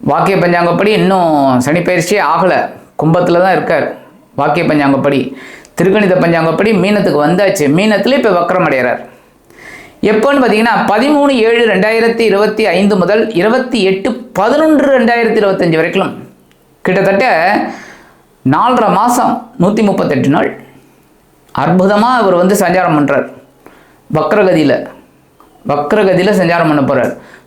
வாக்கிய பஞ்சாங்கப்படி இன்னும் சனி பயிற்சியே ஆகலை. கும்பத்தில் தான் இருக்கார். வாக்கிய பஞ்சாங்கப்படி. திருக்கணித பஞ்சாங்கப்படி மீனத்துக்கு வந்தாச்சு. மீனத்தில் இப்போ வக்கரம் அடைகிறார் எப்போன்னு பார்த்தீங்கன்னா பதிமூணு ஏழு ரெண்டாயிரத்தி இருபத்தி ஐந்து முதல் இருபத்தி எட்டு பதினொன்று ரெண்டாயிரத்தி இருபத்தஞ்சி வரைக்கும் கிட்டத்தட்ட நாலரை மாதம் நூற்றி முப்பத்தெட்டு நாள் அற்புதமாக அவர் வந்து சஞ்சாரம் பண்ணுறார் வக்ரகதியில் வக்ரகதியில் சஞ்சாரம் பண்ண போகிறார்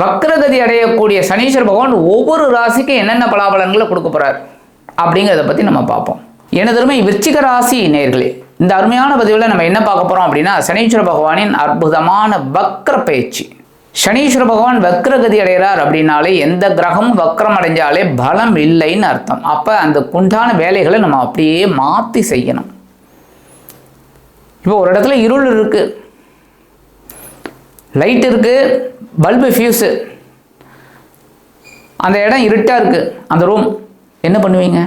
வக்ரகதி அடையக்கூடிய சனீஸ்வர பகவான் ஒவ்வொரு ராசிக்கும் என்னென்ன பலாபலன்களை கொடுக்க போகிறார் அப்படிங்கிறத பற்றி நம்ம பார்ப்போம். எனதருமை விருச்சிக ராசி நேர்களே. இந்த அருமையான பதிவில் நம்ம என்ன பார்க்க போகிறோம் அப்படின்னா சனீஸ்வர பகவானின் அற்புதமான வக்ர பயிற்சி சனீஸ்வர பகவான் வக்ரகதி அடைகிறார் அப்படின்னாலே எந்த கிரகமும் வக்ரம் அடைஞ்சாலே பலம் இல்லைன்னு அர்த்தம். அப்போ அந்த குண்டான வேலைகளை நம்ம அப்படியே மாற்றி செய்யணும். இப்போ ஒரு இடத்துல இருள் இருக்கு. லைட் இருக்குது பல்பு ஃபியூஸு அந்த இடம் இருட்டாக இருக்குது அந்த ரூம் என்ன பண்ணுவீங்க?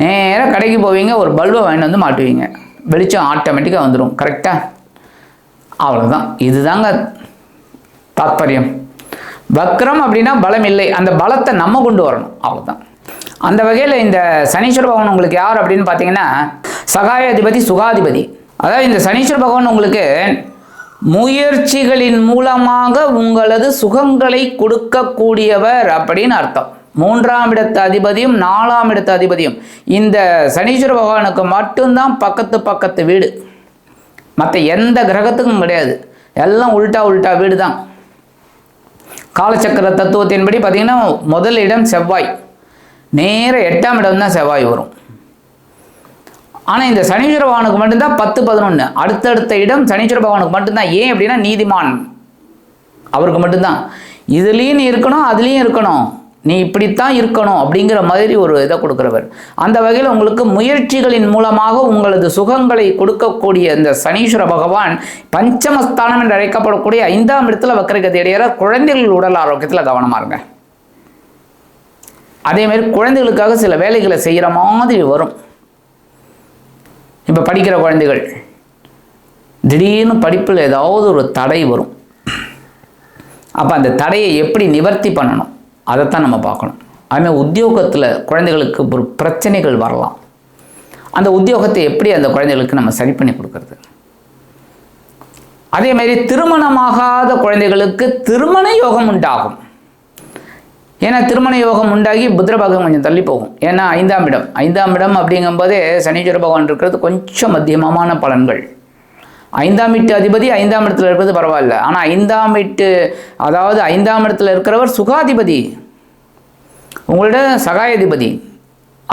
நேராக கடைக்கு போவீங்க ஒரு பல்பை வாங்கிட்டு வந்து மாட்டுவீங்க. வெளிச்சம் ஆட்டோமேட்டிக்காக வந்துடும் கரெக்டாக அவ்வளோதான் இதுதாங்க தாத்பரியம். வக்ரம் அப்படின்னா பலம் இல்லை. அந்த பலத்தை நம்ம கொண்டு வரணும். அவ்வளோதான் அந்த வகையில் இந்த சனீஸ்வர பகவான் உங்களுக்கு யார் அப்படின்னு பார்த்தீங்கன்னா சகாயாதிபதி சுகாதிபதி. அதாவது இந்த சனீஸ்வர பகவான் உங்களுக்கு முயற்சிகளின் மூலமாக உங்களது சுகங்களை கொடுக்கக்கூடியவர் அப்படின்னு அர்த்தம். மூன்றாம் இடத்து அதிபதியும் நாலாம் இடத்து அதிபதியும். இந்த சனீஸ்வர பகவானுக்கு மட்டும்தான் பக்கத்து பக்கத்து வீடு. மற்ற எந்த கிரகத்துக்கும் கிடையாது. எல்லாம் உல்டா உல்டா வீடு தான் காலச்சக்கர தத்துவத்தின்படி பார்த்தீங்கன்னா முதல் இடம் செவ்வாய். நேர எட்டாம் இடம் தான் செவ்வாய் வரும். ஆனால் இந்த சனீஸ்வர பகவானுக்கு மட்டும்தான் பத்து பதினொன்று அடுத்தடுத்த இடம் சனீஸ்வர பகவானுக்கு மட்டும்தான். ஏன் அப்படின்னா நீதிமான். அவருக்கு மட்டும்தான். இதுலேயும் நீ இருக்கணும் அதுலேயும் இருக்கணும். நீ இப்படித்தான் இருக்கணும் அப்படிங்கிற மாதிரி ஒரு இதை கொடுக்குறவர். அந்த வகையில் உங்களுக்கு முயற்சிகளின் மூலமாக உங்களது சுகங்களை கொடுக்கக்கூடிய இந்த சனீஸ்வர பகவான் பஞ்சமஸ்தானம் என்று அழைக்கப்படக்கூடிய ஐந்தாம் இடத்துல வக்கரகதி அடையிற குழந்தைகள் உடல் ஆரோக்கியத்தில் கவனமாக இருங்க. அதே மாதிரி குழந்தைகளுக்காக சில வேலைகளை செய்கிற மாதிரி வரும். இப்போ படிக்கிற குழந்தைகள் திடீர்னு படிப்பில் ஏதாவது ஒரு தடை வரும். அப்போ அந்த தடையை எப்படி நிவர்த்தி பண்ணணும்? அதைத்தான் நம்ம பார்க்கணும். அதுமாதிரி உத்தியோகத்தில் குழந்தைகளுக்கு ஒரு பிரச்சனைகள் வரலாம். அந்த உத்தியோகத்தை எப்படி அந்த குழந்தைகளுக்கு நம்ம சரி பண்ணி கொடுக்கறது? அதே மாதிரி திருமணமாகாத குழந்தைகளுக்கு திருமண யோகம் உண்டாகும். ஏன்னா திருமண யோகம் உண்டாகி புத்திரபாகம் கொஞ்சம் தள்ளி போகும். ஏன்னா ஐந்தாம் இடம். ஐந்தாம் இடம் அப்படிங்கும்போதே சனீஸ்வர பகவான் இருக்கிறது கொஞ்சம் மத்தியமமான பலன்கள். ஐந்தாம் வீட்டு அதிபதி ஐந்தாம் இடத்துல இருக்கிறது பரவாயில்ல. ஆனால் ஐந்தாம் வீட்டு அதாவது ஐந்தாம் இடத்துல இருக்கிறவர் சுகாதிபதி. உங்களோட சகாயாதிபதி.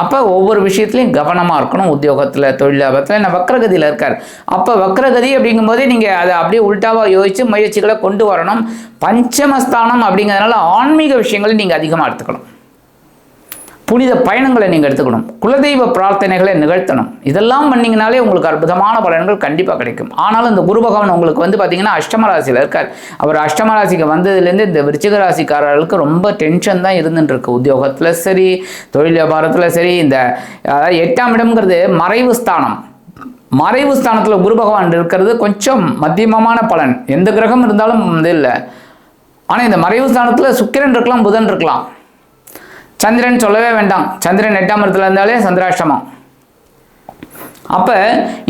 அப்போ ஒவ்வொரு விஷயத்துலையும் கவனமாக இருக்கணும். உத்தியோகத்தில் தொழிலாபத்தில். நான் வக்ரகதியில் இருக்கார். அப்போ வக்ரகதி அப்படிங்கும்போதே நீங்கள் அதை அப்படியே உல்ட்டாவாக யோசித்து முயற்சிகளை கொண்டு வரணும். பஞ்சமஸ்தானம் அப்படிங்கிறதுனால ஆன்மீக விஷயங்களை நீங்கள் அதிகமாக எடுத்துக்கணும். புனித பயணங்களை நீங்கள் எடுத்துக்கணும். குலதெய்வ பிரார்த்தனைகளை நிகழ்த்தணும். இதெல்லாம் பண்ணிங்கனாலே உங்களுக்கு அற்புதமான பலன்கள் கண்டிப்பாக கிடைக்கும். ஆனாலும் இந்த குரு பகவான் உங்களுக்கு வந்து பார்த்தீங்கன்னா அஷ்டம ராசியில் இருக்கார். அவர் அஷ்டம ராசிக்கு வந்ததுலேருந்து இந்த விருச்சிக ராசிக்காரர்களுக்கு ரொம்ப டென்ஷன் தான் இருந்துட்டு இருக்கு உத்தியோகத்தில் சரி தொழில் வியாபாரத்தில் சரி இந்த அதாவது எட்டாம் இடம்ங்கிறது மறைவு ஸ்தானம். மறைவு ஸ்தானத்தில் குரு பகவான் இருக்கிறது கொஞ்சம் மத்தியமமான பலன். எந்த கிரகம் இருந்தாலும் வந்து இல்லை. ஆனால் இந்த மறைவு ஸ்தானத்தில் சுக்கிரன் இருக்கலாம் புதன் இருக்கலாம். சந்திரன் சொல்லவே வேண்டாம். சந்திரன் எட்டாம் இடத்துல இருந்தாலே சந்திராஷ்டமம். அப்போ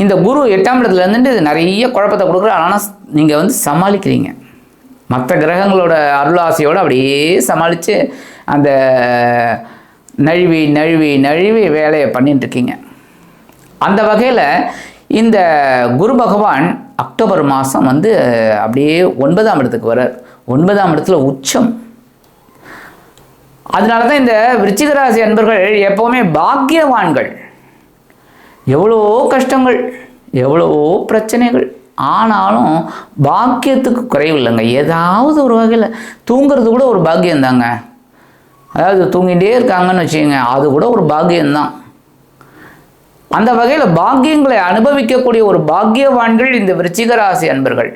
இந்த குரு எட்டாம் இடத்துல இருந்துட்டு இது நிறைய குழப்பத்தை கொடுக்குற ஆனால் நீங்கள் வந்து சமாளிக்கிறீங்க. மற்ற கிரகங்களோட அருளாசையோடு அப்படியே சமாளித்து அந்த நழுவி நழுவி நழுவி வேலையை பண்ணிட்டு இருக்கீங்க. அந்த வகையில் இந்த குரு பகவான் அக்டோபர் மாதம் வந்து அப்படியே ஒன்பதாம் இடத்துக்கு வரார் ஒன்பதாம் இடத்துல உச்சம். அதனால தான் இந்த விருச்சிகராசி அன்பர்கள் எப்போவுமே பாக்கியவான்கள். எவ்வளோ கஷ்டங்கள் எவ்வளோ பிரச்சனைகள் ஆனாலும் பாக்கியத்துக்கு குறைவில்லைங்க ஏதாவது ஒரு வகையில் தூங்குறது கூட ஒரு பாக்கியம்தாங்க. அதாவது தூங்கிட்டே இருக்காங்கன்னு வச்சுக்கோங்க அது கூட ஒரு பாக்கியம்தான். அந்த வகையில் பாக்கியங்களை அனுபவிக்கக்கூடிய ஒரு பாக்கியவான்கள் இந்த விருச்சிகராசி அன்பர்கள்.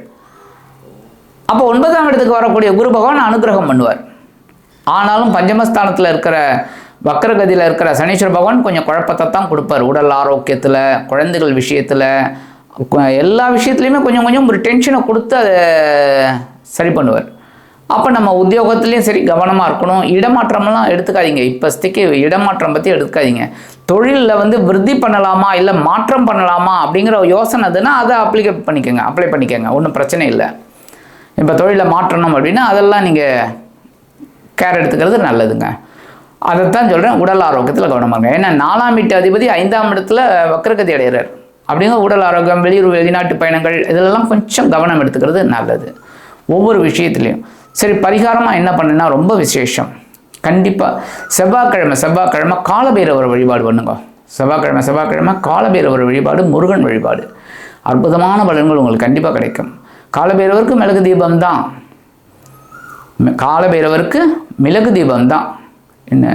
அப்போ ஒன்பதாம் இடத்துக்கு வரக்கூடிய குரு பகவான் அனுகிரகம் பண்ணுவார். ஆனாலும் பஞ்சமஸ்தானத்தில் இருக்கிற வக்கரகதியில் இருக்கிற சனீஸ்வர பகவான் கொஞ்சம் குழப்பத்தை தான் கொடுப்பார். உடல் ஆரோக்கியத்தில் குழந்தைகள் விஷயத்தில் எல்லா விஷயத்துலையுமே கொஞ்சம் கொஞ்சம் ஒரு டென்ஷனை கொடுத்து அதை சரி பண்ணுவார். அப்போ நம்ம உத்தியோகத்துலேயும் சரி கவனமாக இருக்கணும். இடமாற்றமெல்லாம் எடுத்துக்காதீங்க. இப்போதைக்கு இடமாற்றம் பற்றி எடுத்துக்காதீங்க. தொழிலில் வந்து விருத்தி பண்ணலாமா இல்லை மாற்றம் பண்ணலாமா அப்படிங்கிற யோசனை அதுன்னா அதை அப்ளிகேட் பண்ணிக்கோங்க அப்ளை பண்ணிக்கோங்க. ஒன்றும் பிரச்சனை இல்லை. இப்போ தொழிலை மாற்றணும் அப்படின்னா அதெல்லாம் நீங்கள் கேர் எடுத்துக்கிறது நல்லதுங்க. அதைத்தான் சொல்கிறேன் உடல் ஆரோக்கியத்தில் கவனமாக இருங்க. ஏன்னா நாலாம் வீட்டு அதிபதி ஐந்தாம் இடத்துல வக்கரகதி அடைகிறார். அப்படிங்கிற உடல் ஆரோக்கியம் வெளியூர் வெளிநாட்டு பயணங்கள் இதெல்லாம் கொஞ்சம் கவனம் எடுத்துக்கிறது நல்லது. ஒவ்வொரு விஷயத்துலையும். சரி பரிகாரமாக என்ன பண்ணுன்னா ரொம்ப விசேஷம். கண்டிப்பாக செவ்வாய்க்கிழமை செவ்வாய்க்கிழமை காலபைரவர் வழிபாடு பண்ணுங்க. செவ்வாய்க்கிழமை செவ்வாய்க்கிழமை காலபைரவர் வழிபாடு முருகன் வழிபாடு. அற்புதமான பலன்கள் உங்களுக்கு கண்டிப்பாக கிடைக்கும். காலபைரவருக்கு மிளகு தீபம் தான் காலபைரவருக்கு மிளகு தீபம் தான் என்ன?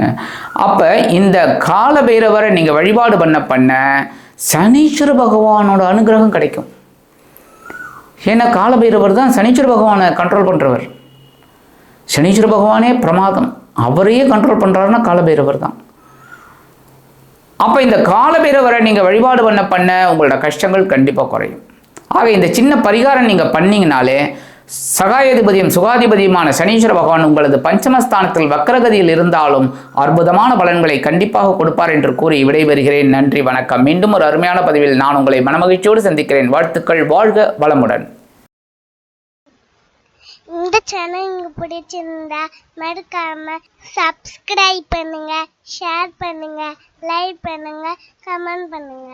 அப்போ இந்த காலபைரவரை நீங்கள் வழிபாடு பண்ண பண்ண சனீஸ்வர பகவானோட அனுகிரகம் கிடைக்கும். ஏன்னா காலபைரவர் தான் சனீஸ்வர பகவானை கண்ட்ரோல் பண்ணுறவர் சனீஸ்வர பகவானே பிரமாதம். அவரையே கண்ட்ரோல் பண்ணுறாருன்னா காலபைரவர் தான். அப்போ இந்த காலபைரவரை நீங்கள் வழிபாடு பண்ண பண்ண உங்களோட கஷ்டங்கள் கண்டிப்பாக குறையும். ஆக இந்த சின்ன பரிகாரம் நீங்கள் பண்ணிங்கனாலே சகாயதிபதியும் சுகாதிபதியுமான சனீஸ்வர பகவான் உங்களது பஞ்சமஸ்தானத்தில் வக்கரகதியில் இருந்தாலும் அற்புதமான பலன்களை கண்டிப்பாக கொடுப்பார் என்று கூறி விடைபெறுகிறேன். நன்றி வணக்கம். மீண்டும் ஒரு அருமையான பதிவில் நான் உங்களை மனமகிழ்ச்சியோடு சந்திக்கிறேன். வாழ்த்துக்கள் வாழ்க வளமுடன். இந்த சேனல் உங்களுக்கு பிடிச்சிருந்தா மறக்காம சப்ஸ்கிரைப் பண்ணுங்க ஷேர் பண்ணுங்க லைக் பண்ணுங்க கமெண்ட் பண்ணுங்க.